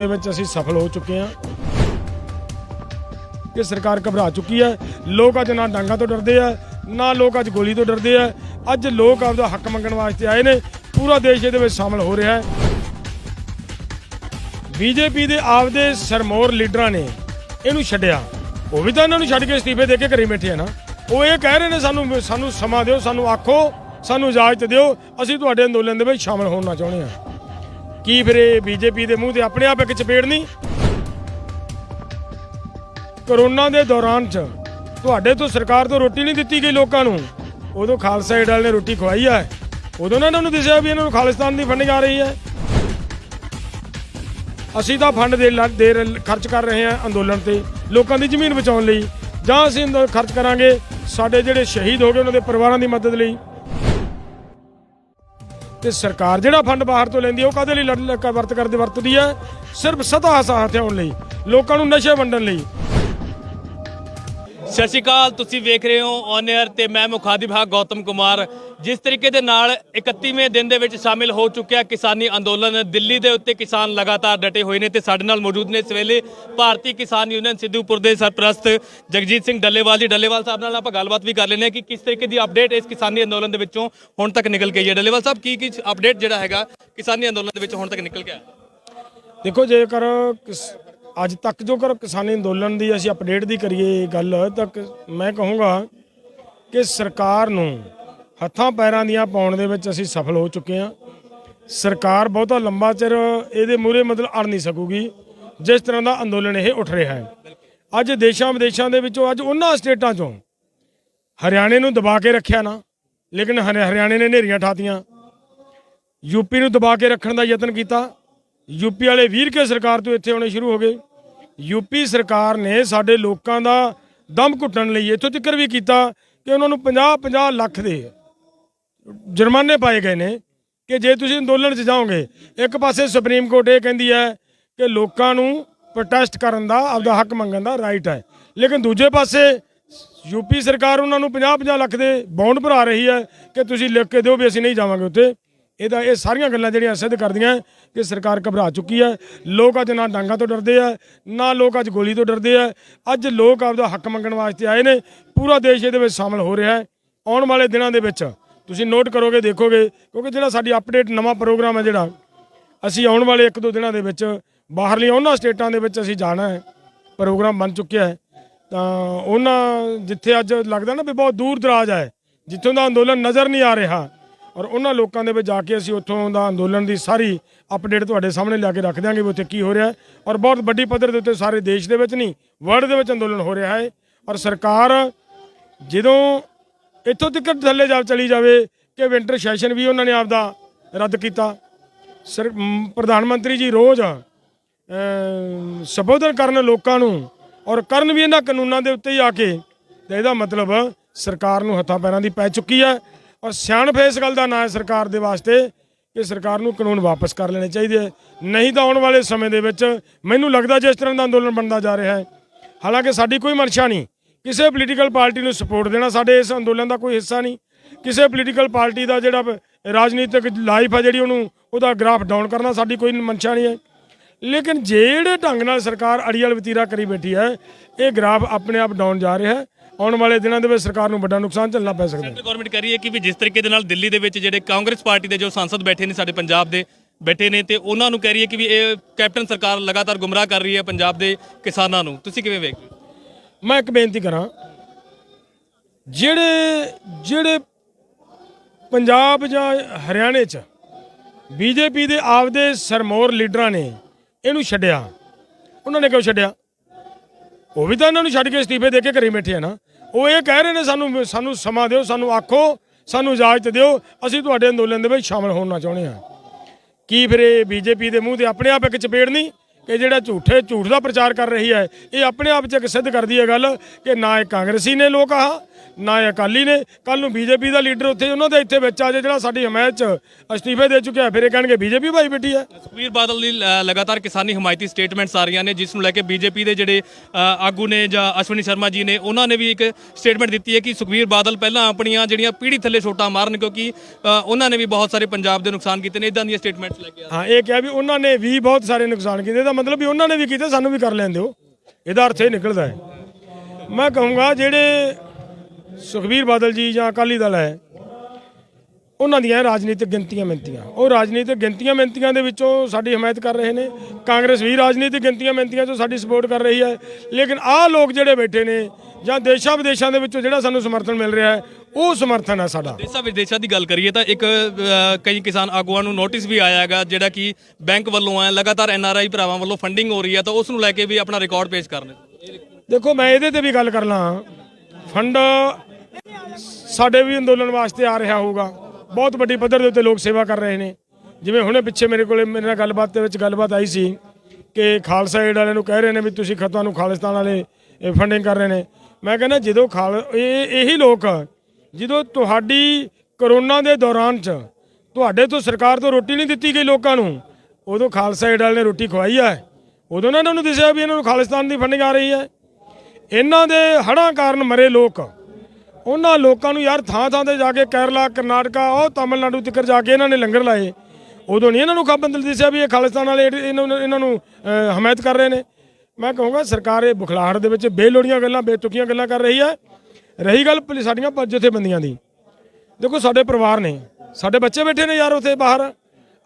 ਦੇ ਵਿੱਚ ਅਸੀਂ ਸਫਲ ਹੋ ਚੁੱਕੇ ਹਾਂ। ਕਿ ਸਰਕਾਰ ਘਬਰਾ ਚੁੱਕੀ ਹੈ। ਲੋਕ ਅੱਜ ਨਾ ਡਾਂਗਾ ਤੋਂ ਡਰਦੇ ਆ, ਨਾ ਲੋਕ ਅੱਜ ਗੋਲੀ ਤੋਂ ਡਰਦੇ ਆ। ਅੱਜ ਲੋਕ ਆਪਦਾ ਹੱਕ ਮੰਗਣ ਵਾਸਤੇ ਆਏ ਨੇ। ਪੂਰਾ ਦੇਸ਼ ਇਹਦੇ ਵਿੱਚ ਸ਼ਾਮਲ ਹੋ ਰਿਹਾ ਹੈ। ਬੀਜੇਪੀ ਦੇ ਆਪਦੇ ਸਰਮੋਰ ਲੀਡਰਾਂ ਨੇ ਇਹਨੂੰ ਛੱਡਿਆ। ਉਹ ਵੀ ਤਾਂ ਇਹਨਾਂ ਨੂੰ ਛੱਡ ਕੇ ਅਸਤੀਫੇ ਦੇ ਕੇ ਘਰੇ ਬੈਠੇ ਆ ਨਾ। ਉਹ ਇਹ ਕਹਿ ਰਹੇ ਨੇ, ਸਾਨੂੰ ਸਾਨੂੰ ਸਮਾਂ ਦਿਓ, ਸਾਨੂੰ ਆਖੋ, ਸਾਨੂੰ ਇਜਾਜ਼ਤ ਦਿਓ। ਅਸੀਂ ਤੁਹਾਡੇ ਅੰਦੋਲਨ ਦੇ ਵਿੱਚ ਸ਼ਾਮਲ ਹੋਣਾ ਚਾਹੁੰਦੇ ਹਾਂ। ਕੀ ਫਿਰ ਇਹ ਬੀਜੇਪੀ ਦੇ ਮੂੰਹ ਤੇ ਆਪਣੇ ਆਪ ਇੱਕ ਚਪੇੜ ਨਹੀਂ? ਕਰੋਨਾ ਦੇ ਦੌਰਾਨ ਚ ਤੁਹਾਡੇ ਤੋਂ ਸਰਕਾਰ ਤੋਂ ਰੋਟੀ ਨਹੀਂ ਦਿੱਤੀ ਗਈ ਲੋਕਾਂ ਨੂੰ। ਉਦੋਂ ਖਾਲਸਾ ਏਡ ਵਾਲੇ ਨੇ ਰੋਟੀ ਖਵਾਈ ਹੈ ਉਦੋਂ ਨਾ ਇਹਨਾਂ ਨੂੰ ਦਿਸਿਆ ਵੀ ਇਹਨਾਂ ਨੂੰ ਖਾਲਿਸਤਾਨ ਦੀ ਫੰਡਿੰਗ ਆ ਰਹੀ ਹੈ। ਅਸੀਂ ਤਾਂ ਫੰਡ ਦੇ ਲ- ਦੇ ਰ- ਖਰਚ ਕਰ ਰਹੇ ਹਾਂ ਅੰਦੋਲਨ ਤੇ ਲੋਕਾਂ ਦੀ ਜ਼ਮੀਨ ਬਚਾਉਣ ਲਈ। ਜਾਂ ਅਸੀਂ ਅੰਦਰ ਖਰਚ ਕਰਾਂਗੇ ਸਾਡੇ ਜਿਹੜੇ ਸ਼ਹੀਦ ਹੋ ਗਏ ਉਹਨਾਂ ਦੇ ਪਰਿਵਾਰਾਂ ਦੀ ਮਦਦ ਲਈ। ਤੇ ਸਰਕਾਰ ਜਿਹੜਾ ਫੰਡ ਬਾਹਰ ਤੋਂ ਲੈਂਦੀ ਹੈ, ਉਹ ਕਾਹਦੇ ਲਈ ਲੜ- ਵਰਤ ਕਰਦੇ, ਵਰਤਦੀ ਹੈ? ਸਿਰਫ ਸਤਾ ਹਸਾ ਹਥਿਆਉਣ ਲਈ, ਲੋਕਾਂ ਨੂੰ ਨਸ਼ੇ ਵੰਡਣ ਲਈ। ਸਤਿ ਸ਼੍ਰੀ ਅਕਾਲ, ਤੁਸੀਂ ਵੇਖ ਰਹੇ ਹੋ ਔਨ 에ਅਰ ਤੇ ਮੈਂ ਮੁਖਾਦੀ ਭਾਗ ਗੌਤਮ ਕੁਮਾਰ। ਜਿਸ ਤਰੀਕੇ ਦੇ ਨਾਲ 31ਵੇਂ ਦਿਨ ਦੇ ਵਿੱਚ ਸ਼ਾਮਿਲ ਹੋ ਚੁੱਕਿਆ ਕਿਸਾਨੀ ਅੰਦੋਲਨ, ਦਿੱਲੀ ਦੇ ਉੱਤੇ ਕਿਸਾਨ ਲਗਾਤਾਰ ਡਟੇ ਹੋਏ ਨੇ ਤੇ ਸਾਡੇ ਨਾਲ ਮੌਜੂਦ ਨੇ ਇਸ ਵੇਲੇ ਭਾਰਤੀ ਕਿਸਾਨ ਯੂਨੀਅਨ ਸਿੱਧੂਪੁਰ ਦੇ ਸਰਪ੍ਰਸਤ ਜਗਜੀਤ ਸਿੰਘ ਡੱਲੇਵਾਲ ਜੀ। ਡੱਲੇਵਾਲ ਸਾਹਿਬ ਨਾਲ ਆਪਾਂ ਗੱਲਬਾਤ ਵੀ ਕਰ ਲੈਂਦੇ ਹਾਂ ਕਿ ਕਿਸ ਤਰੀਕੇ ਦੀ ਅਪਡੇਟ ਇਸ ਕਿਸਾਨੀ ਅੰਦੋਲਨ ਦੇ ਵਿੱਚੋਂ ਹੁਣ ਤੱਕ ਨਿਕਲ ਗਈ ਆਈ ਹੈ। ਡੱਲੇਵਾਲ ਸਾਹਿਬ, ਕੀ ਕੀ ਅਪਡੇਟ ਜਿਹੜਾ ਹੈਗਾ ਕਿਸਾਨੀ ਅੰਦੋਲਨ ਦੇ ਵਿੱਚ ਹੁਣ ਤੱਕ ਨਿਕਲ ਗਿਆ? ਦੇਖੋ, ਜੇਕਰ ਅੱਜ ਤੱਕ ਜੋ ਕਰ ਕਿਸਾਨੀ ਅੰਦੋਲਨ ਦੀ ਅਸੀਂ ਅਪਡੇਟ ਦੀ ਕਰੀਏ ਗੱਲ ਤਾਂ ਕਿ- ਮੈਂ ਕਹੂੰਗਾ ਕਿ ਸਰਕਾਰ ਨੂੰ ਹੱਥਾਂ ਪੈਰਾਂ ਦੀਆਂ ਪਾਉਣ ਦੇ ਵਿੱਚ ਅਸੀਂ ਸਫਲ ਹੋ ਚੁੱਕੇ ਹਾਂ। ਸਰਕਾਰ ਬਹੁਤਾ ਲੰਬਾ ਚਿਰ ਇਹਦੇ ਮੂਹਰੇ ਮਤਲਬ ਅੜ ਨਹੀਂ ਸਕੂਗੀ, ਜਿਸ ਤਰ੍ਹਾਂ ਦਾ ਅੰਦੋਲਨ ਇਹ ਉੱਠ ਰਿਹਾ ਹੈ। ਅੱਜ ਦੇਸ਼ਾਂ ਵਿਦੇਸ਼ਾਂ ਦੇ ਵਿੱਚੋਂ ਅੱਜ ਉਹਨਾਂ ਸਟੇਟਾਂ ਚੋਂ ਹਰਿਆਣੇ ਨੂੰ ਦਬਾ ਕੇ ਰੱਖਿਆ ਨਾ, ਲੇਕਿਨ ਹਰਿ- ਹਰਿਆਣੇ ਨੇ ਨੇਰੀਆਂ ਠਾਤੀਆਂ। ਯੂਪੀ ਨੂੰ ਦਬਾ ਕੇ ਰੱਖਣ ਦਾ ਯਤਨ ਕੀਤਾ ਯੂਪੀ ਵਾਲੇ ਵੀਰ ਕੇ ਸਰਕਾਰ ਤੋਂ ਇੱਥੇ ਆਉਣੇ ਸ਼ੁਰੂ ਹੋ ਗਏ। ਯੂਪੀ ਸਰਕਾਰ ਨੇ ਸਾਡੇ ਲੋਕਾਂ ਦਾ ਦਮ ਘੁੱਟਣ ਲਈ ਇੱਥੋਂ ਤੱਕ ਵੀ ਕੀਤਾ ਕਿ ਉਹਨਾਂ ਨੂੰ 50 50 ਲੱਖ ਦੇ ਜੁਰਮਾਨੇ ਪਾਏ ਗਏ ਨੇ ਕਿ ਜੇ ਤੁਸੀਂ ਅੰਦੋਲਨ 'ਚ ਜਾਓਗੇ, ਇੱਕ ਪਾਸੇ ਸੁਪਰੀਮ ਕੋਰਟ ਇਹ ਕਹਿੰਦੀ ਹੈ ਕਿ ਲੋਕਾਂ ਨੂੰ ਪ੍ਰੋਟੈਸਟ ਕਰਨ ਦਾ, ਆਪਦਾ ਹੱਕ ਮੰਗਣ ਦਾ ਰਾਈਟ ਹੈ। ਲੇਕਿਨ ਦੂਜੇ ਪਾਸੇ ਯੂਪੀ ਸਰਕਾਰ ਉਹਨਾਂ ਨੂੰ 50 50 ਲੱਖ ਦੇ ਬੌਂਡ ਭਰਾ ਰਹੀ ਹੈ ਕਿ ਤੁਸੀਂ ਲਿਖ ਕੇ ਦਿਓ ਵੀ ਅਸੀਂ ਨਹੀਂ ਜਾਵਾਂਗੇ ਉੱਥੇ। ਇਹਦਾ ਇਹ ਸਾਰੀਆਂ ਗੱਲਾਂ ਜਿਹੜੀਆਂ ਸਿੱਧ ਕਰਦੀਆਂ ਕਿ ਸਰਕਾਰ ਘਬਰਾ ਚੁੱਕੀ ਹੈ। ਲੋਕ ਅੱਜ ਨਾ ਡਾਂਗਾ ਤੋਂ ਡਰਦੇ ਆ, ਨਾ ਲੋਕ ਅੱਜ ਗੋਲੀ ਤੋਂ ਡਰਦੇ ਆ। ਅੱਜ ਲੋਕ ਆਪਦਾ ਹੱਕ ਮੰਗਣ ਵਾਸਤੇ ਆਏ ਨੇ, ਪੂਰਾ ਦੇਸ਼ ਇਹਦੇ ਵਿੱਚ ਸ਼ਾਮਲ ਹੋ ਰਿਹਾ ਹੈ। ਆਉਣ ਵਾਲੇ ਦਿਨਾਂ ਦੇ ਵਿੱਚ ਤੁਸੀਂ ਨੋਟ ਕਰੋਗੇ, ਦੇਖੋਗੇ, ਕਿਉਂਕਿ ਜਿਹੜਾ ਸਾਡੀ ਅਪਡੇਟ ਨਵਾਂ ਪ੍ਰੋਗਰਾਮ ਹੈ ਜਿਹੜਾ, ਅਸੀਂ ਆਉਣ ਵਾਲੇ ਇੱਕ ਦੋ ਦਿਨਾਂ ਦੇ ਵਿੱਚ ਬਾਹਰਲੀ ਉਹਨਾਂ ਸਟੇਟਾਂ ਦੇ ਵਿੱਚ ਅਸੀਂ ਜਾਣਾ ਹੈ ਪ੍ਰੋਗਰਾਮ ਬਣ ਚੁੱਕਿਆ ਹੈ। ਤਾਂ ਉਹਨਾਂ ਜਿੱਥੇ ਅੱਜ ਲੱਗਦਾ ਨਾ ਵੀ ਬਹੁਤ ਦੂਰ ਦਰਾਜ ਹੈ, ਜਿੱਥੋਂ ਦਾ ਅੰਦੋਲਨ ਨਜ਼ਰ ਨਹੀਂ ਆ ਰਿਹਾ ਔਰ ਉਹਨਾਂ ਲੋਕਾਂ ਦੇ ਵਿੱਚ ਜਾ ਕੇ ਅਸੀਂ ਉੱਥੋਂ ਦਾ ਅੰਦੋਲਨ ਦੀ ਸਾਰੀ ਅਪਡੇਟ ਤੁਹਾਡੇ ਸਾਹਮਣੇ ਲਿਆ ਕੇ ਰੱਖ ਦਿਆਂਗੇ ਵੀ ਉੱਥੇ ਕੀ ਹੋ ਰਿਹਾ ਔਰ ਬਹੁਤ ਵੱਡੀ ਪੱਧਰ ਦੇ ਉੱਤੇ ਸਾਰੇ ਦੇਸ਼ ਦੇ ਵਿੱਚ ਨਹੀਂ ਵਰਲਡ ਦੇ ਵਿੱਚ ਅੰਦੋਲਨ ਹੋ ਰਿਹਾ ਹੈ। ਔਰ ਸਰਕਾਰ ਜਦੋਂ ਇੱਥੋਂ ਤੱਕ ਥੱਲੇ ਜਾ ਚਲੀ ਜਾਵੇ ਕਿ ਵਿੰਟਰ ਸੈਸ਼ਨ ਵੀ ਉਹਨਾਂ ਨੇ ਆਪਦਾ ਰੱਦ ਕੀਤਾ। ਸਰ ਪ੍ਰਧਾਨ ਮੰਤਰੀ ਜੀ ਰੋਜ਼ ਸੰਬੋਧਨ ਕਰਨ ਲੋਕਾਂ ਨੂੰ ਔਰ ਕਰਨ ਵੀ ਇਹਨਾਂ ਕਾਨੂੰਨਾਂ ਦੇ ਉੱਤੇ ਹੀ ਆ ਕੇ ਤੇ ਇਹਦਾ ਮਤਲਬ ਸਰਕਾਰ ਨੂੰ ਹੱਥਾਂ ਪੈਰਾਂ ਦੀ ਪੈ ਚੁੱਕੀ ਹੈ। ਔਰ ਸਿਆਣਪ ਇਸ ਗੱਲ ਦਾ ਨਾਂ ਹੈ ਸਰਕਾਰ ਦੇ ਵਾਸਤੇ ਕਿ ਸਰਕਾਰ ਨੂੰ ਕਾਨੂੰਨ ਵਾਪਸ ਕਰ ਲੈਣੇ ਚਾਹੀਦੇ ਹੈ। ਨਹੀਂ ਤਾਂ ਆਉਣ ਵਾਲੇ ਸਮੇਂ ਦੇ ਵਿੱਚ ਮੈਨੂੰ ਲੱਗਦਾ ਜਿਸ ਤਰ੍ਹਾਂ ਦਾ ਅੰਦੋਲਨ ਬਣਦਾ ਜਾ ਰਿਹਾ ਹੈ, ਹਾਲਾਂਕਿ ਸਾਡੀ ਕੋਈ ਮਨਸ਼ਾ ਨਹੀਂ। ਕਿਸੇ ਪੋਲੀਟੀਕਲ ਪਾਰਟੀ ਨੂੰ ਸਪੋਰਟ ਦੇਣਾ ਸਾਡੇ ਇਸ ਅੰਦੋਲਨ ਦਾ ਕੋਈ ਹਿੱਸਾ ਨਹੀਂ। ਕਿਸੇ ਪੋਲੀਟੀਕਲ ਪਾਰਟੀ ਦਾ ਜਿਹੜਾ ਰਾਜਨੀਤਿਕ ਲਾਈਫ ਆ ਜਿਹੜੀ ਉਹਨੂੰ, ਉਹਦਾ ਗ੍ਰਾਫ ਡਾਊਨ ਕਰਨਾ ਸਾਡੀ ਕੋਈ ਮਨਸ਼ਾ ਨਹੀਂ ਹੈ। ਲੇਕਿਨ ਜਿਹੜੇ ਢੰਗ ਨਾਲ ਸਰਕਾਰ ਅੜੀਅਲ ਵਤੀਰਾ ਕਰੀ ਬੈਠੀ ਹੈ, ਇਹ ਗ੍ਰਾਫ ਆਪਣੇ ਆਪ ਡਾਊਨ ਜਾ ਰਿਹਾ ਹੈ। ਆਉਣ ਵਾਲੇ ਦਿਨਾਂ ਦੇ ਵਿੱਚ ਸਰਕਾਰ ਨੂੰ ਵੱਡਾ ਨੁਕਸਾਨ ਝੱਲਣਾ ਪੈ ਸਕਦਾ ਹੈ। ਸੈਂਟਰ ਗਵਰਨਮੈਂਟ ਕਹਿ ਰਹੀ ਹੈ ਕਿ ਵੀ ਜਿਸ ਤਰੀਕੇ ਦੇ ਨਾਲ ਦਿੱਲੀ ਦੇ ਵਿੱਚ ਜਿਹੜੇ ਕਾਂਗਰਸ ਪਾਰਟੀ ਦੇ ਜੋ ਸੰਸਦ ਬੈਠੇ ਨੇ ਸਾਡੇ ਪੰਜਾਬ ਦੇ ਬੈਠੇ ਨੇ ਤੇ ਉਹਨਾਂ ਨੂੰ ਕਹਿ ਰਹੀ ਹੈ ਕਿ ਵੀ ਇਹ ਕੈਪਟਨ ਸਰਕਾਰ ਲਗਾਤਾਰ ਗੁੰਮਰਾਹ ਕਰ ਰਹੀ ਹੈ ਪੰਜਾਬ ਦੇ ਕਿਸਾਨਾਂ ਨੂੰ। ਤੁਸੀਂ ਕਿਵੇਂ ਵੇਖਦੇ ਹੋ? ਮੈਂ ਇੱਕ ਬੇਨਤੀ ਕਰਾਂ ਜਿਹੜੇ ਜਿਹੜੇ ਪੰਜਾਬ ਜਾਂ ਹਰਿਆਣੇ 'ਚ ਬੀਜੇਪੀ ਦੇ ਆਪਦੇ ਸਰਮੋਰ ਲੀਡਰਾਂ ਨੇ ਇਹਨੂੰ ਛੱਡਿਆ ਉਹਨਾਂ ਨੇ ਕਿਉਂ ਛੱਡਿਆ? ਉਹ ਵੀ ਤਾਂ ਇਹਨਾਂ ਨੂੰ ਛੱਡ ਕੇ ਅਸਤੀਫੇ ਦੇ ਕੇ ਘਰੇ ਬੈਠੇ ਆ ਨਾ। ਉਹ ਇਹ ਕਹਿ ਰਹੇ ਨੇ, ਸਾਨੂੰ ਸਾਨੂੰ ਸਮਾਂ ਦਿਓ, ਸਾਨੂੰ ਆਖੋ, ਸਾਨੂੰ ਇਜਾਜ਼ਤ ਦਿਓ, ਅਸੀਂ ਤੁਹਾਡੇ ਅੰਦੋਲਨ ਦੇ ਵਿੱਚ ਸ਼ਾਮਲ ਹੋਣਾ ਚਾਹੁੰਦੇ ਹਾਂ। ਕੀ ਫਿਰ ਇਹ ਬੀਜੇਪੀ ਦੇ ਮੂੰਹ ਤੇ ਆਪਣੇ ਆਪ ਇੱਕ ਚਪੇੜ ਨਹੀਂ ਕਿ ਜਿਹੜਾ ਝੂਠੇ, ਝੂਠ ਦਾ ਪ੍ਰਚਾਰ ਕਰ ਰਹੀ ਹੈ, ਇਹ ਆਪਣੇ ਆਪ 'ਚ ਇੱਕ ਸਿੱਧ ਕਰਦੀ ਹੈ ਗੱਲ ਕਿ ਨਾ ਇਹ ਕਾਂਗਰਸੀ ਨੇ ਲੋਕ ਆਹ ਨਾ ਅਕਾਲੀ ਨੇ। ਕੱਲ ਨੂੰ ਬੀਜੇਪੀ ਦਾ ਲੀਡਰ ਉੱਥੇ ਉਹਨਾਂ ਦੇ ਇੱਥੇ ਵਿੱਚ ਆ ਜਾਏ ਜਿਹੜਾ ਸਾਡੀ ਹਮਾਇਤ 'ਚ ਅਸਤੀਫੇ ਦੇ ਚੁੱਕਿਆ ਫਿਰ ਇਹ ਕਹਿਣਗੇ ਬੀਜੇਪੀ ਭਾਈ ਬੈਠੀ ਹੈ। ਸੁਖਬੀਰ ਬਾਦਲ ਦੀ ਲਗਾਤਾਰ ਕਿਸਾਨੀ ਹਮਾਇਤੀ ਸਟੇਟਮੈਂਟਸ ਆ ਰਹੀਆਂ ਨੇ ਜਿਸ ਨੂੰ ਲੈ ਕੇ ਬੀਜੇਪੀ ਦੇ ਜਿਹੜੇ ਆਗੂ ਨੇ ਜਾਂ ਅਸ਼ਵਨੀ ਸ਼ਰਮਾ ਜੀ ਨੇ ਉਹਨਾਂ ਨੇ ਵੀ ਇੱਕ ਸਟੇਟਮੈਂਟ ਦਿੱਤੀ ਹੈ ਕਿ ਸੁਖਬੀਰ ਬਾਦਲ ਪਹਿਲਾਂ ਆਪਣੀਆਂ ਜਿਹੜੀਆਂ ਪੀੜੀ ਥੱਲੇ ਛੋਟਾਂ ਮਾਰਨ ਕਿਉਂਕਿ ਉਹਨਾਂ ਨੇ ਵੀ ਬਹੁਤ ਸਾਰੇ ਪੰਜਾਬ ਦੇ ਨੁਕਸਾਨ ਕੀਤੇ ਨੇ ਇਦਾਂ ਦੀਆਂ ਸਟੇਟਮੈਂਟਸ ਲੈ ਕੇ ਆ ਹਾਂ ਇਹ ਕਿਹਾ ਵੀ ਉਹਨਾਂ ਨੇ ਵੀ ਬਹੁਤ ਸਾਰੇ ਨੁਕਸਾਨ ਕੀਤੇ ਇਹਦਾ ਮਤਲਬ ਵੀ ਉਹਨਾਂ ਨੇ ਵੀ ਕੀਤਾ ਸਾਨੂੰ ਵੀ ਕਰ ਲੈਣ ਦਿਓ ਇਹਦਾ ਅਰਥ ਇਹ ਨਿਕਲਦਾ ਹੈ। ਮੈਂ ਕਹੂੰਗਾ ਜਿਹੜੇ ਸੁਖਬੀਰ ਬਾਦਲ ਜੀ ਜਾਂ ਅਕਾਲੀ ਦਲ ਹੈ ਉਹਨਾਂ ਦੀਆਂ ਰਾਜਨੀਤਿਕ ਗਿਣਤੀਆਂ ਮਿੰਤੀਆਂ। ਉਹ ਰਾਜਨੀਤਿਕ ਗਿਣਤੀਆਂ ਮਿੰਤੀਆਂ ਦੇ ਵਿੱਚੋਂ ਸਾਡੀ ਹਮਾਇਤ ਕਰ ਰਹੇ ਨੇ। ਕਾਂਗਰਸ ਵੀ ਰਾਜਨੀਤਿਕ ਗਿਣਤੀਆਂ ਮਿੰਤੀਆਂ 'ਚੋਂ ਸਾਡੀ ਸਪੋਰਟ ਕਰ ਰਹੀ ਹੈ। ਲੇਕਿਨ ਆਹ ਲੋਕ ਜਿਹੜੇ ਬੈਠੇ ਨੇ ਜਾਂ ਦੇਸ਼ਾਂ ਵਿਦੇਸ਼ਾਂ ਦੇ ਵਿੱਚੋਂ ਜਿਹੜਾ ਸਾਨੂੰ ਸਮਰਥਨ ਮਿਲ ਰਿਹਾ ਹੈ ਉਹ ਸਮਰਥਨ ਹੈ ਸਾਡਾ। ਦੇਸ਼ਾਂ ਵਿਦੇਸ਼ਾਂ ਦੀ ਗੱਲ ਕਰੀਏ ਤਾਂ ਇੱਕ ਕਈ ਕਿਸਾਨ ਆਗੂਆਂ ਨੂੰ ਨੋਟਿਸ ਵੀ ਆਇਆ ਹੈਗਾ ਜਿਹੜਾ ਕਿ ਬੈਂਕ ਵੱਲੋਂ ਹੈ ਲਗਾਤਾਰ ਐਨਆਰਆਈ ਭਰਾਵਾਂ ਵੱਲੋਂ ਫੰਡਿੰਗ ਹੋ ਰਹੀ ਹੈ ਤਾਂ ਉਸ ਨੂੰ ਲੈ ਕੇ ਵੀ ਆਪਣਾ ਰਿਕਾਰਡ ਪੇਸ਼ ਕਰਨੇ ਦੇਖੋ ਮੈਂ ਇਹਦੇ ਤੇ ਵੀ ਗੱਲ ਕਰ ਲਾਂ। ਫੰਡ ਸਾਡੇ ਵੀ ਅੰਦੋਲਨ ਵਾਸਤੇ ਆ ਰਿਹਾ ਹੋਊਗਾ। ਬਹੁਤ ਵੱਡੀ ਪੱਧਰ ਦੇ ਉੱਤੇ ਲੋਕ ਸੇਵਾ ਕਰ ਰਹੇ ਨੇ। ਜਿਵੇਂ ਹੁਣੇ ਪਿੱਛੇ ਮੇਰੇ ਕੋਲੇ ਮੇਰੇ ਨਾਲ ਗੱਲਬਾਤ ਦੇ ਵਿੱਚ ਗੱਲਬਾਤ ਆਈ ਸੀ ਕਿ ਖਾਲਸਾ ਏਡ ਵਾਲਿਆਂ ਨੂੰ ਕਹਿ ਰਹੇ ਨੇ ਵੀ ਤੁਸੀਂ ਖਤਾਂ ਨੂੰ ਖਾਲਿਸਤਾਨ ਵਾਲੇ ਫੰਡਿੰਗ ਕਰ ਰਹੇ ਨੇ। ਮੈਂ ਕਹਿੰਦਾ ਜਦੋਂ ਖਾਲ ਇਹ ਇਹੀ ਲੋਕ ਜਦੋਂ ਤੁਹਾਡੀ ਕਰੋਨਾ ਦੇ ਦੌਰਾਨ ਚ ਤੁਹਾਡੇ ਤੋਂ ਸਰਕਾਰ ਤੋਂ ਰੋਟੀ ਨਹੀਂ ਦਿੱਤੀ ਗਈ ਲੋਕਾਂ ਨੂੰ, ਉਦੋਂ ਖਾਲਸਾ ਏਡ ਵਾਲੇ ਨੇ ਰੋਟੀ ਖਵਾਈ ਹੈ ਉਦੋਂ ਨਾ ਇਹਨਾਂ ਨੂੰ ਦਿਸਿਆ ਵੀ ਇਹਨਾਂ ਨੂੰ ਖਾਲਿਸਤਾਨ ਦੀ ਫੰਡਿੰਗ ਆ ਰਹੀ ਹੈ। ਇਹਨਾਂ ਦੇ ਹੜ੍ਹਾਂ ਕਾਰਨ ਮਰੇ ਲੋਕ। ਉਹਨਾਂ ਲੋਕਾਂ ਨੂੰ ਯਾਰ ਥਾਂ ਥਾਂ ਤੇ ਜਾ ਕੇ ਕੇਰਲਾ, ਕਰਨਾਟਕਾ, ਉਹ ਤਾਮਿਲਨਾਡੂ ਤੱਕ ਜਾ ਕੇ ਇਹਨਾਂ ਨੇ ਲੰਗਰ ਲਾਏ। ਉਦੋਂ ਨਹੀਂ ਇਹਨਾਂ ਨੂੰ ਖਬਰ ਦਿਸਿਆ ਵੀ ਇਹ ਖਾਲਿਸਤਾਨ ਵਾਲੇ ਇਹਨਾਂ ਨੂੰ ਇਹਨਾਂ ਨੂੰ ਹਮਾਇਤ ਕਰ ਰਹੇ ਨੇ। ਮੈਂ ਕਹੂੰਗਾ ਸਰਕਾਰ ਇਹ ਬੁਖਲਾਹਟ ਦੇ ਵਿੱਚ ਬੇਲੋੜੀਆਂ ਗੱਲਾਂ, ਬੇਤੁਕੀਆਂ ਗੱਲਾਂ ਕਰ ਰਹੀ ਹੈ। ਰਹੀ ਗੱਲ ਪੁਲਿਸ ਸਾਡੀਆਂ ਪ- ਜਥੇਬੰਦੀਆਂ ਦੀ। ਦੇਖੋ ਸਾਡੇ ਪਰਿਵਾਰ ਨੇ, ਸਾਡੇ ਬੱਚੇ ਬੈਠੇ ਨੇ ਯਾਰ ਉੱਥੇ ਬਾਹਰ।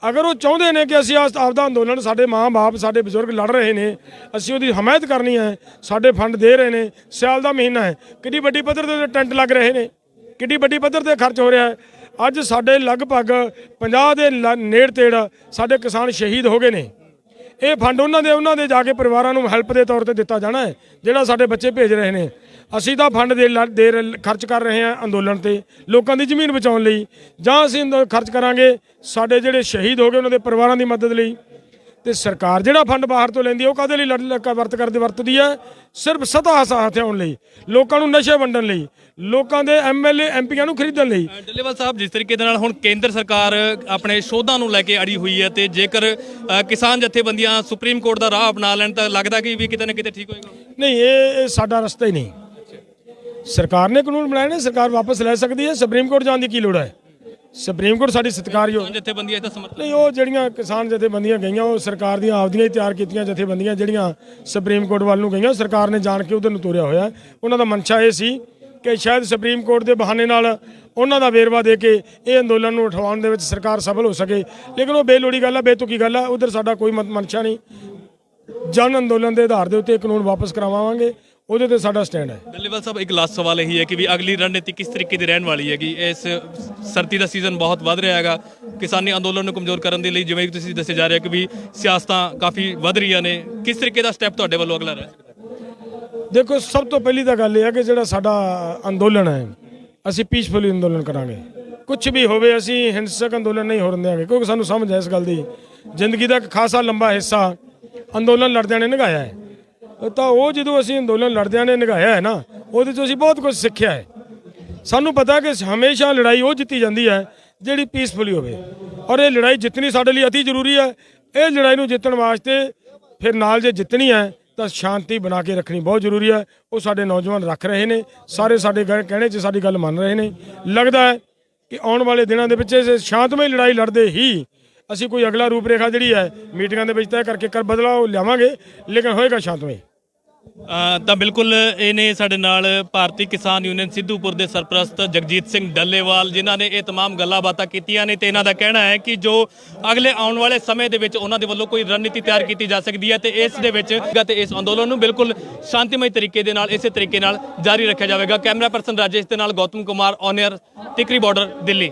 ਅਗਰ ਉਹ ਚਾਹੁੰਦੇ ਨੇ ਕਿ ਅਸੀਂ ਆਸ- ਆਪਦਾ ਅੰਦੋਲਨ ਸਾਡੇ ਮਾਂ-ਬਾਪ ਸਾਡੇ ਬਜ਼ੁਰਗ ਲੜ ਰਹੇ ਨੇ, ਅਸੀਂ ਉਹਦੀ ਹਮਾਇਤ ਕਰਨੀ ਹੈ, ਸਾਡੇ ਫੰਡ ਦੇ ਰਹੇ ਨੇ, ਸਿਆਲ ਦਾ ਮਹੀਨਾ ਹੈ ਕਿੰਨੀ ਵੱਡੀ ਪੱਧਰ ਤੇ ਟੈਂਟ ਲੱਗ ਰਹੇ ਨੇ ਕਿੰਨੀ ਵੱਡੀ ਪੱਧਰ ਤੇ ਖਰਚ ਹੋ ਰਿਹਾ ਹੈ। ਅੱਜ ਸਾਡੇ ਲਗਭਗ 50 ਦੇ ਲ- ਨੇੜ ਤੇੜ ਸਾਡੇ ਕਿਸਾਨ ਸ਼ਹੀਦ ਹੋ ਗਏ ਨੇ। ਇਹ ਫੰਡ ਉਹਨਾਂ ਦੇ ਉਹਨਾਂ ਦੇ ਜਾ ਕੇ ਪਰਿਵਾਰਾਂ ਨੂੰ ਹੈਲਪ ਦੇ ਤੌਰ ਤੇ ਦਿੱਤਾ ਜਾਣਾ ਹੈ, ਜਿਹੜਾ ਸਾਡੇ ਬੱਚੇ ਭੇਜ ਰਹੇ ਨੇ। ਅਸੀਂ ਤਾਂ ਫੰਡ ਦੇ ਲ- ਦੇ ਰ- ਖਰਚ ਕਰ ਰਹੇ ਹਾਂ ਅੰਦੋਲਨ ਤੇ, ਲੋਕਾਂ ਦੀ ਜ਼ਮੀਨ ਬਚਾਉਣ ਲਈ। ਜਾਂ ਅਸੀਂ ਅੰਦੋ- ਖਰਚ ਕਰਾਂਗੇ ਸਾਡੇ ਜਿਹੜੇ ਸ਼ਹੀਦ ਹੋ ਗਏ ਉਹਨਾਂ ਦੇ ਪਰਿਵਾਰਾਂ ਦੀ ਮਦਦ ਲਈ ਤੇ ਸਰਕਾਰ ਜਿਹੜਾ ਫੰਡ ਬਾਹਰ ਤੋਂ ਲੈਂਦੀ ਹੈ ਉਹ ਕਾਹਦੇ ਲਈ ਵਰਤ ਕਰਦੇ ਵਰਤਦੀ ਹੈ? ਸਿਰਫ ਸਤਾ ਹਥਿਆਉਣ ਲਈ ਲੋਕਾਂ ਨੂੰ ਨਸ਼ੇ ਵੰਡਣ ਲਈ ਲੋਕਾਂ ਦੇ ਐਮਐਲਏ ਐਮਪੀਆਂ ਨੂੰ ਖਰੀਦਣ ਲਈ। ਡੱਲੇਵਾਲ ਸਾਹਿਬ ਜਿਸ ਤਰੀਕੇ ਦੇ ਨਾਲ ਹੁਣ ਕੇਂਦਰ ਸਰਕਾਰ ਆਪਣੇ ਸ਼ੋਧਾਂ ਨੂੰ ਲੈ ਕੇ ਅੜੀ ਹੋਈ ਹੈ ਤੇ ਜੇਕਰ ਕਿਸਾਨ ਜਥੇਬੰਦੀਆਂ ਸੁਪਰੀਮ ਕੋਰਟ ਦਾ ਰਾਹ ਅਪਣਾ ਲੈਣ ਤਾਂ ਲੱਗਦਾ ਕਿ ਵੀ ਕਿਤੇ ਨਾ ਕਿਤੇ ਠੀਕ ਹੋਏਗਾ? ਨਹੀਂ ਇਹ ਸਾਡਾ ਰਸਤਾ ਹੀ ਨਹੀਂ। ਸਰਕਾਰ ਨੇ ਕਾਨੂੰਨ ਬਣਾਏ ਨੇ ਸਰਕਾਰ ਵਾਪਸ ਲੈ ਸਕਦੀ ਹੈ ਸੁਪਰੀਮ ਕੋਰਟ ਜਾਣ ਦੀ ਕੀ ਲੋੜ ਹੈ? ਸੁਪਰੀਮ ਕੋਰਟ ਸਾਡੀ ਸਤਿਕਾਰਯੋਗ ਜਥੇਬੰਦੀਆਂ ਇਹਦਾ ਸਮਰਥਨ ਨਹੀਂ ਉਹ ਜਿਹੜੀਆਂ ਕਿਸਾਨ ਜਥੇਬੰਦੀਆਂ ਗਈਆਂ ਉਹ ਸਰਕਾਰ ਦੀਆਂ ਆਪਦੀਆਂ ਹੀ ਤਿਆਰ ਕੀਤੀਆਂ ਜਥੇਬੰਦੀਆਂ ਜਿਹੜੀਆਂ ਸੁਪਰੀਮ ਕੋਰਟ ਵੱਲ ਨੂੰ ਗਈਆਂ ਸਰਕਾਰ ਨੇ ਜਾਣ ਕੇ ਉਧਰ ਨੂੰ ਤੋਰਿਆ ਹੋਇਆ। ਉਹਨਾਂ ਦਾ ਮਨਸ਼ਾ ਇਹ ਸੀ ਕਿ ਸ਼ਾਇਦ ਸੁਪਰੀਮ ਕੋਰਟ ਦੇ ਬਹਾਨੇ ਨਾਲ ਉਹਨਾਂ ਦਾ ਵੇਰਵਾ ਦੇ ਕੇ ਇਹ ਅੰਦੋਲਨ ਨੂੰ ਉਠਾਉਣ ਦੇ ਵਿੱਚ ਸਰਕਾਰ ਸਫਲ ਹੋ ਸਕੇ। ਲੇਕਿਨ ਉਹ ਬੇਲੋੜੀ ਗੱਲ ਹੈ ਬੇਤੁਕੀ ਗੱਲ ਹੈ ਉਧਰ ਸਾਡਾ ਕੋਈ ਮਨਸ਼ਾ ਨਹੀਂ। ਜਨ ਅੰਦੋਲਨ ਦੇ ਆਧਾਰ ਦੇ ਉੱਤੇ ਕਾਨੂੰਨ ਵਾਪਸ ਕਰਵਾਵਾਂਗੇ ਉਹਦੇ ਤੇ ਸਾਡਾ ਸਟੈਂਡ ਹੈ। ਡੱਲੇਵਾਲ ਸਾਹਿਬ ਇੱਕ ਲਾਸਟ ਸਵਾਲ ਇਹੀ ਹੈ ਕਿ ਵੀ ਅਗਲੀ ਰਣਨੀਤੀ ਕਿਸ ਤਰੀਕੇ ਦੀ ਰਹਿਣ ਵਾਲੀ ਹੈਗੀ? ਇਸ ਸਰਦੀ ਦਾ ਸੀਜ਼ਨ ਬਹੁਤ ਵੱਧ ਰਿਹਾ ਹੈਗਾ। ਕਿਸਾਨੀ ਅੰਦੋਲਨ ਨੂੰ ਕਮਜ਼ੋਰ ਕਰਨ ਦੇ ਲਈ ਜਿਵੇਂ ਕਿ ਤੁਸੀਂ ਦੱਸੇ ਜਾ ਰਹੇ ਹੋ ਕਿ ਵੀ ਸਿਆਸਤਾਂ ਕਾਫੀ ਵੱਧ ਰਹੀਆਂ ਨੇ। ਕਿਸ ਤਰੀਕੇ ਦਾ ਸਟੈਪ ਤੁਹਾਡੇ ਵੱਲੋਂ ਅਗਲਾ ਰਹਿ ਦੇਖੋ ਸਭ ਤੋਂ ਪਹਿਲੀ ਤਾਂ ਗੱਲ ਇਹ ਹੈ ਕਿ ਜਿਹੜਾ ਸਾਡਾ ਅੰਦੋਲਨ ਹੈ ਅਸੀਂ ਪੀਸਫੁਲੀ ਅੰਦੋਲਨ ਕਰਾਂਗੇ। ਕੁਝ ਵੀ ਹੋਵੇ ਅਸੀਂ ਹਿੰਸਕ ਅੰਦੋਲਨ ਨਹੀਂ ਹੋਣ ਦੇਵਾਂਗੇ ਕਿਉਂਕਿ ਸਾਨੂੰ ਸਮਝ ਹੈ ਇਸ ਗੱਲ ਦੀ ਜ਼ਿੰਦਗੀ ਦਾ ਇੱਕ ਖਾਸਾ ਲੰਬਾ ਹਿੱਸਾ ਅੰਦੋਲਨ ਲੜਦਿਆਂ ਨੇ ਨਿਭਾਇਆ ਹੈ। ਤਾਂ ਉਹ ਜਦੋਂ ਅਸੀਂ ਅੰਦੋਲਨ ਲੜਦਿਆਂ ਨੇ ਨਿਭਾਇਆ ਹੈ ਨਾ, ਉਹਦੇ ਤੋਂ ਅਸੀਂ ਬਹੁਤ ਕੁਝ ਸਿੱਖਿਆ ਹੈ। ਸਾਨੂੰ ਪਤਾ ਕਿ ਹਮੇਸ਼ਾ ਲੜਾਈ ਉਹ ਜਿੱਤੀ ਜਾਂਦੀ ਹੈ ਜਿਹੜੀ ਪੀਸਫੁਲੀ ਹੋਵੇ। ਔਰ ਇਹ ਲੜਾਈ ਜਿੱਤਣੀ ਸਾਡੇ ਲਈ ਅਤੀ ਜ਼ਰੂਰੀ ਹੈ। ਇਹ ਲੜਾਈ ਨੂੰ ਜਿੱਤਣ ਵਾਸਤੇ ਫਿਰ ਨਾਲ ਜੇ ਜਿੱਤਣੀ ਹੈ, ਤਾਂ ਸ਼ਾਂਤੀ ਬਣਾ ਕੇ ਰੱਖਣੀ ਬਹੁਤ ਜ਼ਰੂਰੀ ਹੈ। ਉਹ ਸਾਡੇ ਨੌਜਵਾਨ ਰੱਖ ਰਹੇ ਨੇ। ਸਾਰੇ ਸਾਡੇ ਕਹਿ- ਕਹਿਣੇ 'ਚ ਸਾਡੀ ਗੱਲ ਮੰਨ ਰਹੇ ਨੇ। ਲੱਗਦਾ ਹੈ ਕਿ ਆਉਣ ਵਾਲੇ ਦਿਨਾਂ ਦੇ ਵਿੱਚ ਇਸ ਸ਼ਾਂਤਮਈ ਲੜਾਈ ਲੜਦੇ ਹੀ ਅਸੀਂ ਕੋਈ ਅਗਲਾ ਰੂਪ ਰੇਖਾ ਜਿਹੜੀ ਹੈ, ਮੀਟਿੰਗਾਂ ਦੇ ਵਿੱਚ ਤੈਅ ਕਰਕੇ ਕਰ ਬਦਲਾਅ ਲਿਆਵਾਂਗੇ। ਲੇਕਿਨ ਹੋਏਗਾ ਸ਼ਾਂਤਮਈ। ਤਾਂ ਬਿਲਕੁਲ ਇਹ ਨੇ ਸਾਡੇ ਨਾਲ ਭਾਰਤੀ ਕਿਸਾਨ ਯੂਨੀਅਨ ਸਿੱਧੂਪੁਰ ਦੇ ਸਰਪ੍ਰਸਤ ਜਗਜੀਤ ਸਿੰਘ ਡੱਲੇਵਾਲ, ਜਿਨ੍ਹਾਂ ਨੇ ਇਹ तमाम ਗੱਲਾਂ ਬਾਤਾਂ ਕੀਤੀਆਂ ਨੇ ਤੇ ਇਹਨਾਂ ਦਾ ਕਹਿਣਾ ਹੈ ਕਿ ਜੋ ਅਗਲੇ ਆਉਣ ਵਾਲੇ ਸਮੇਂ ਦੇ ਵਿੱਚ ਉਹਨਾਂ ਦੇ ਵੱਲੋਂ ਕੋਈ ਰਣਨੀਤੀ ਤਿਆਰ ਕੀਤੀ ਜਾ ਸਕਦੀ ਹੈ ਤੇ ਇਸ ਦੇ ਵਿੱਚ ਤੇ ਇਸ ਅੰਦੋਲਨ ਨੂੰ ਬਿਲਕੁਲ ਸ਼ਾਂਤੀਮਈ ਤਰੀਕੇ ਦੇ ਨਾਲ, ਇਸੇ ਤਰੀਕੇ ਨਾਲ ਜਾਰੀ ਰੱਖਿਆ ਜਾਵੇਗਾ। ਕੈਮਰਾ ਪਰਸਨ ਰਾਜੇਸ਼ ਦੇ ਨਾਲ Gautam Kumar on air Tikri border Delhi.